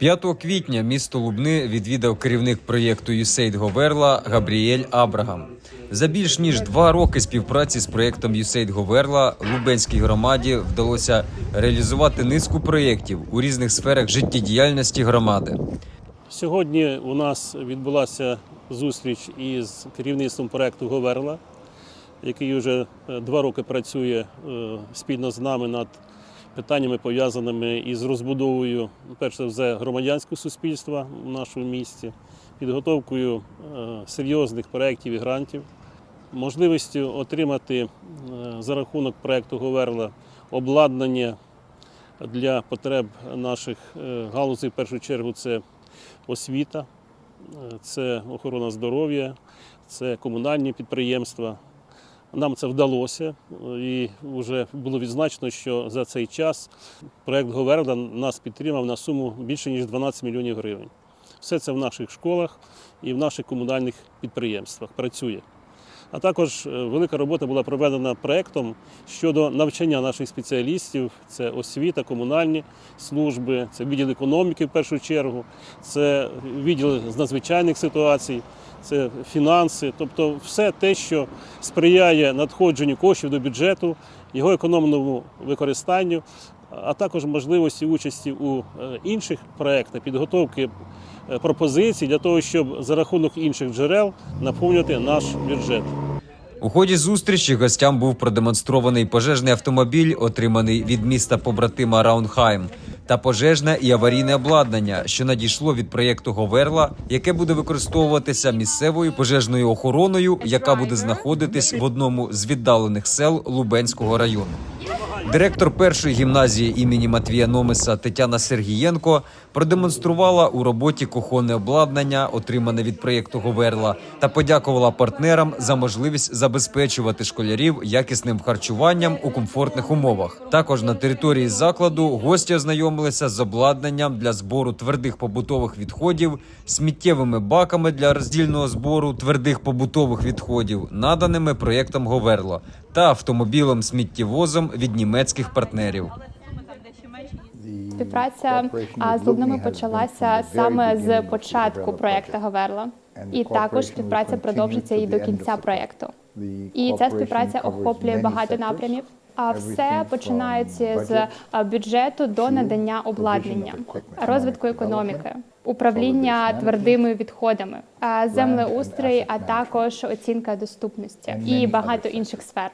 5 квітня місто Лубни відвідав керівник проєкту USAID Говерла Габріель Абрагам. За більш ніж два роки співпраці з проєктом USAID Говерла Лубенській громаді вдалося реалізувати низку проєктів у різних сферах життєдіяльності громади. Сьогодні у нас відбулася зустріч із керівництвом проекту Говерла, який вже е, два роки працює е, спільно з нами над питаннями, пов'язаними із розбудовою, перш за все, громадянського суспільства в нашому місті, підготовкою е, серйозних проєктів і грантів, можливістю отримати е, за рахунок проекту Говерла обладнання для потреб наших е, галузей, в першу чергу, це освіта, це охорона здоров'я, це комунальні підприємства. Нам це вдалося, е, і вже було відзначено, що за цей час проект Говерда нас підтримав на суму більше ніж 12 мільйонів гривень. Все це в наших школах і в наших комунальних підприємствах працює. А також е, велика робота була проведена проектом щодо навчання наших спеціалістів. Це освіта, комунальні служби, це відділ економіки в першу чергу, це відділ з надзвичайних ситуацій, це фінанси, тобто все те, що сприяє надходженню коштів до бюджету, його економному використанню, а також можливості участі у е, інших проєктах, підготовки е, пропозицій для того, щоб за рахунок інших джерел наповнювати наш бюджет. У ході зустрічі гостям був продемонстрований пожежний автомобіль, отриманий від міста побратима Раунхайм, та пожежне і аварійне обладнання, що надійшло від проєкту Говерла, яке буде використовуватися місцевою пожежною охороною, яка буде знаходитись в одному з віддалених сел Лубенського району. Директор першої гімназії імені Матвія Номеса Тетяна Сергієнко продемонструвала у роботі кухонне обладнання, отримане від проєкту Говерла, та подякувала партнерам за можливість забезпечувати школярів якісним харчуванням у комфортних умовах. Також на території закладу гості ознайомилися з обладнанням для збору твердих побутових відходів, сміттєвими баками для роздільного збору твердих побутових відходів, наданими проєктом Говерла, та автомобілем сміттєвозом від німецьких партнерів. Співпраця з Лубнами почалася саме з початку проекту Говерла, і також співпраця продовжиться і до кінця проекту. І ця співпраця охоплює багато напрямів. А все починається з бюджету до надання обладнання, розвитку економіки, управління твердими відходами, землеустрій, а також оцінка доступності і багато інших сфер.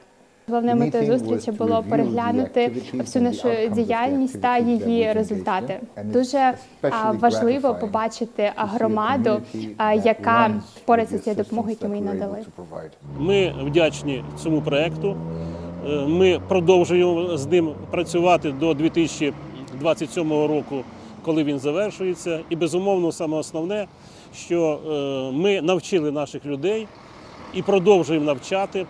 Головною метою зустрічі було переглянути всю нашу діяльність та її результати. Дуже важливо побачити громаду, яка впорається з цією допомогою, яку ми їй надали. Ми вдячні цьому проекту. Е, Ми продовжуємо з ним працювати до 2027 року, коли він завершується. І безумовно, саме основне, що е, ми навчили наших людей і продовжуємо навчати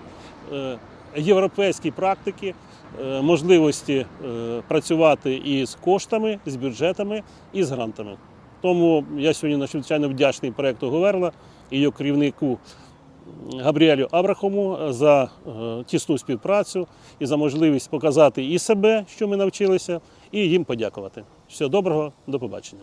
європейські практики, е, можливості е, працювати із коштами, з бюджетами і з грантами. Тому я сьогодні надзвичайно вдячний проекту Говерла і його керівнику Габріелю Абрахому за е, тісну співпрацю і за можливість показати і себе, що ми навчилися, і їм подякувати. Всього доброго, до побачення.